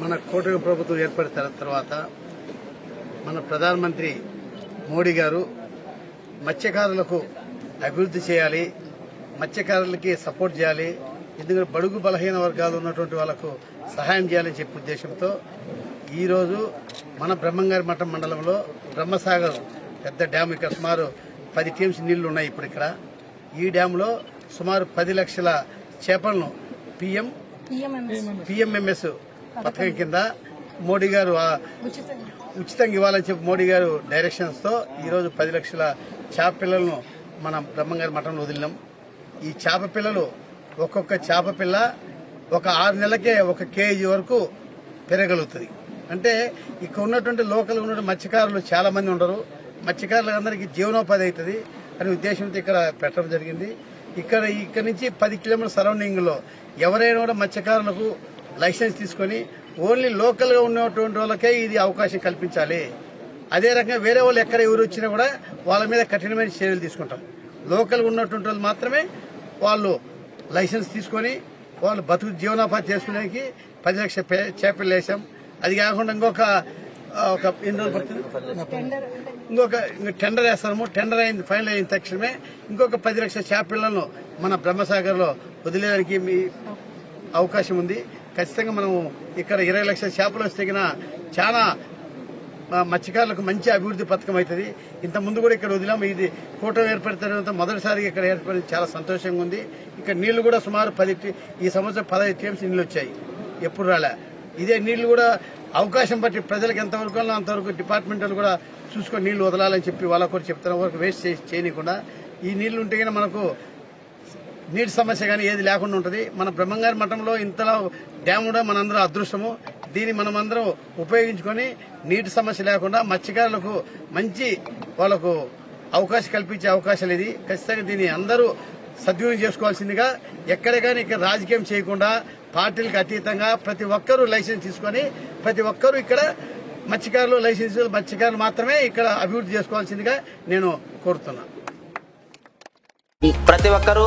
కూటమి ప్రభుత్వం ఏర్పడిన తర్వాత మన ప్రధానమంత్రి మోడీ గారు మత్స్యకారులకు అభివృద్ధి చేయాలి మత్స్యకారులకి సపోర్ట్ చేయాలి ఎందుకంటే బడుగు బలహీన వర్గాలు ఉన్నటువంటి వాళ్ళకు సహాయం చేయాలని చెప్పే ఉద్దేశంతో ఈరోజు మన బ్రహ్మంగారి మఠం మండలంలో బ్రహ్మసాగర్ పెద్ద డ్యామ్ ఇక్కడ సుమారు పది టీమ్స్ నీళ్ళు ఉన్నాయి ఇప్పుడు ఇక్కడ. ఈ డ్యాంలో సుమారు పది లక్షల చేపలను పిఎం పిఎంఎంఎస్ పథకం కింద మోడీ గారు ఉచితంగా ఇవ్వాలని చెప్పి మోడీ గారు డైరెక్షన్స్తో ఈరోజు పది లక్షల చేప పిల్లలను మనం బ్రహ్మంగారి మఠంలో వదిలినాం. ఈ చేప పిల్లలు ఒక్కొక్క చేప పిల్ల ఒక ఆరు నెలలకే ఒక కేజీ వరకు పెరగలుగుతుంది. అంటే ఇక్కడ ఉన్నటువంటి లోకల్ ఉన్నటువంటి మత్స్యకారులు చాలా మంది ఉండరు. మత్స్యకారులందరికీ జీవనోపాధి అవుతుంది అనే ఉద్దేశంతో ఇక్కడ పెట్టడం జరిగింది. ఇక్కడ ఇక్కడ నుంచి పది కిలోమీటర్ సరౌండింగ్లో ఎవరైనా కూడా మత్స్యకారులకు లైసెన్స్ తీసుకొని ఓన్లీ లోకల్గా ఉన్నటువంటి వాళ్ళకే ఇది అవకాశం కల్పించాలి. అదే రకంగా వేరే వాళ్ళు ఎక్కడ ఎవరు వచ్చినా కూడా వాళ్ళ మీద కఠినమైన చర్యలు తీసుకుంటాం. లోకల్గా ఉన్నటువంటి వాళ్ళు మాత్రమే వాళ్ళు లైసెన్స్ తీసుకొని వాళ్ళు బతుకు జీవనోపాధి చేసుకునేకి పది లక్షల పే- చేపలు వేసాం అది కాకుండా ఇంకొక ఒక ఎన్ని రోజులు పడుతుంది? ఇంకొక ఇంక టెండర్ వేస్తాము. టెండర్ అయింది ఫైనల్ అయిన తక్షణమే ఇంకొక పది లక్షల చేపలను మన బ్రహ్మసాగర్లో వదిలేదానికి మీ అవకాశం ఉంది. ఖచ్చితంగా మనం ఇక్కడ ఇరవై లక్షల చేపలు వస్తే చాలా మత్స్యకారులకు మంచి అభివృద్ధి పథకం అవుతుంది. ఇంత ముందు కూడా ఇక్కడ వదిలాము ఇది కూటమి ఏర్పడిన తర్వాత మొదటిసారిగా ఇక్కడ ఏర్పడింది చాలా సంతోషంగా ఉంది. ఇక్కడ నీళ్ళు కూడా సుమారు పది ఈ సంవత్సరం పదహైదు టీఎంసీ నీళ్ళు వచ్చాయి. ఎప్పుడు రాలే. ఇదే నీళ్ళు కూడా అవకాశం బట్టి ప్రజలకు ఎంతవరకు అంతవరకు డిపార్ట్మెంట్ వాళ్ళు కూడా చూసుకొని నీళ్ళు వదలాలని చెప్పి వాళ్ళ కూడా చెప్తున్న వరకు వేస్ట్ చేసి ఈ నీళ్ళు ఉంటే మనకు నీటి సమస్య కానీ ఏది లేకుండా ఉంటుంది. మన బ్రహ్మంగారి మఠంలో ఇంతలా డ్యామ్ కూడా మనందరం అదృష్టము. దీన్ని మనమందరం ఉపయోగించుకొని నీటి సమస్య లేకుండా మత్స్యకారులకు మంచి వాళ్ళకు అవకాశం కల్పించే అవకాశాలు ఇది. ఖచ్చితంగా దీన్ని అందరూ సద్వినియోగం చేసుకోవాల్సిందిగా ఎక్కడ కానీ ఇక్కడ రాజకీయం చేయకుండా పార్టీలకు అతీతంగా ప్రతి ఒక్కరూ లైసెన్స్ తీసుకొని ప్రతి ఒక్కరూ ఇక్కడ మత్స్యకారులు లైసెన్స్ మత్స్యకారులు మాత్రమే ఇక్కడ అభివృద్ధి చేసుకోవాల్సిందిగా నేను కోరుతున్నాను. ప్రతి ఒక్కరూ